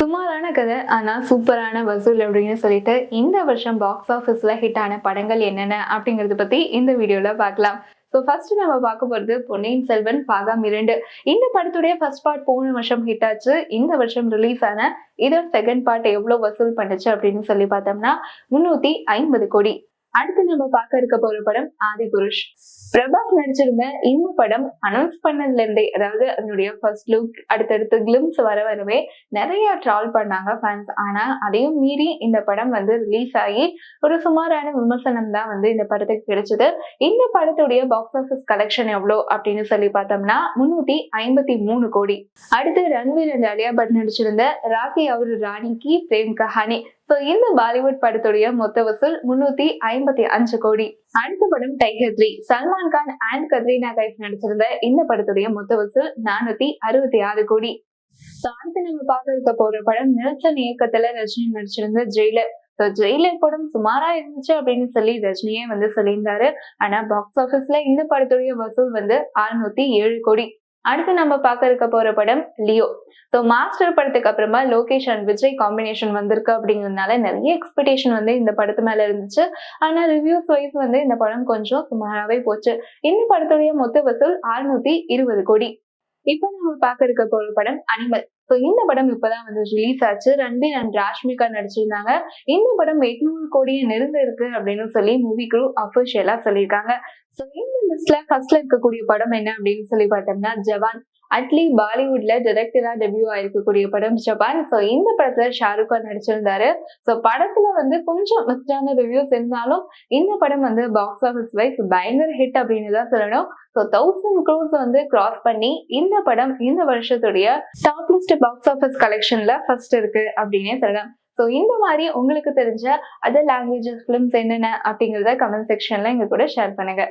சுமாரான கதை ஆனால் சூப்பரான வசூல் அப்படின்னு சொல்லிட்டு இந்த வருஷம் பாக்ஸ் ஆஃபீஸில் ஹிட் ஆன படங்கள் என்னென்ன அப்படிங்கறத பற்றி இந்த வீடியோவில் பார்க்கலாம். ஸோ ஃபர்ஸ்ட் நம்ம பார்க்க போகிறது பொன்னியின் செல்வன் பாகம் இரண்டு. இந்த படத்துடைய ஃபர்ஸ்ட் பார்ட் போன வருஷம் ஹிட் ஆச்சு. இந்த வருஷம் ரிலீஸ் ஆன இதோட செகண்ட் பார்ட் எவ்வளோ வசூல் பண்ணுச்சு அப்படின்னு சொல்லி பார்த்தோம்னா முந்நூற்றி ஐம்பது கோடி. அடுத்து நம்ம பார்க்க இருக்க போற படம் ஆதி புருஷ் பிரபாஸ் நடிச்சிருந்த இந்த படம் அனௌன்ஸ் பண்ணதுல இருந்தே அதாவது அதனுடைய ஃபர்ஸ்ட் லுக் அடுத்தடுத்து கிளிம்ஸ் வர வரவே நிறைய ட்ரால் பண்ணாங்க ஃபேன்ஸ் ஆனா அதையும் மீறி இந்த படம் வந்து ரிலீஸ் ஆகி ஒரு சுமாரான விமர்சனம் தான் வந்து இந்த படத்துக்கு கிடைச்சது. இந்த படத்துடைய பாக்ஸ் ஆஃபீஸ் கலெக்ஷன் எவ்வளோ அப்படின்னு சொல்லி பார்த்தோம்னா முன்னூத்தி ஐம்பத்தி மூணு கோடி. அடுத்து ரன்வீர் அண்ட் அலியா பட் நடிச்சிருந்த ராக்கி அவர் ராணிக்கு பிரேம் கஹானி ஸோ இந்த பாலிவுட் படத்துடைய மொத்த வசூல் முன்னூத்தி ஐம்பத்தி அஞ்சு கோடி. அடுத்த படம் Tiger three Salman Khan and Katrina Kaif நடிச்சிருந்த இந்த படத்துடைய மொத்த வசூல் நானூத்தி அறுபத்தி ஆறு கோடி. அடுத்து நம்ம பார்க்க இருக்க போற படம் நெல்சன் இயக்கத்துல ரஜினி நடிச்சிருந்த ஜெயிலர் ஸோ ஜெயிலர் படம் சுமாரா இருந்துச்சு அப்படின்னு சொல்லி ரஜினியே வந்து சொல்லியிருந்தாரு. ஆனா பாக்ஸ் ஆஃபீஸ்ல இந்த படத்துடைய வசூல் வந்து அறுநூத்தி ஏழு கோடி. அடுத்து நம்ம பார்க்க இருக்க போற படம் லியோ. ஸோ மாஸ்டர் படத்துக்கு அப்புறமா லோகேஷ் அண்ட் விஜய் காம்பினேஷன் வந்திருக்கு அப்படிங்கிறதுனால நிறைய எக்ஸ்பெக்டேஷன் வந்து இந்த படத்து மேல இருந்துச்சு. ஆனா ரிவ்யூஸ் வைஸ் வந்து இந்த படம் கொஞ்சம் சுமாராகவே போச்சு. இந்த படத்துடைய மொத்த வசூல் அறுநூத்தி இருபது கோடி. இப்போ நம்ம பார்க்க இருக்க போற படம் அனிமல் ஸோ இந்த படம் இப்பதான் வந்து ரிலீஸ் ஆச்சு. ரன்பீர் அண்ட் ராஷ்மிகா நடிச்சிருந்தாங்க. இந்த படம் எட்நூறு கோடியை நெருங்க இருக்கு அப்படின்னு சொல்லி மூவி குரூ அஃபிஷியலா சொல்லியிருக்காங்க. ஸோ இந்த லிஸ்ட்ல ஃபர்ஸ்ட்ல இருக்கக்கூடிய படம் என்ன அப்படின்னு சொல்லி பார்த்தோம்னா ஜவான் அட்லி பாலிவுட்ல டிரெக்டரா டெபியூ ஆயிருக்கக்கூடிய படம் ஜப்பான் ஸோ இந்த படத்துல ஷாருக் கான் நடிச்சிருந்தாரு. ஸோ படத்துல வந்து கொஞ்சம் மிஸ்டான ரிவ்யூஸ் இருந்தாலும் இந்த படம் வந்து பாக்ஸ் ஆஃபீஸ் வைஸ் பயங்கர ஹிட் அப்படின்னு தான் சொல்லணும். ஸோ தௌசண்ட் க்ரோஸ் வந்து கிராஸ் பண்ணி இந்த படம் இந்த வருஷத்துடைய டாப் லிஸ்ட் பாக்ஸ் ஆஃபீஸ் கலெக்ஷன்ல ஃபர்ஸ்ட் இருக்கு அப்படின்னே சொல்லலாம். ஸோ இந்த மாதிரி உங்களுக்கு தெரிஞ்ச அதர் லாங்குவேஜஸ் ஃபிலிம்ஸ் என்னென்ன அப்படிங்கிறத கமெண்ட் செக்ஷன்ல எங்க கூட ஷேர் பண்ணுங்க.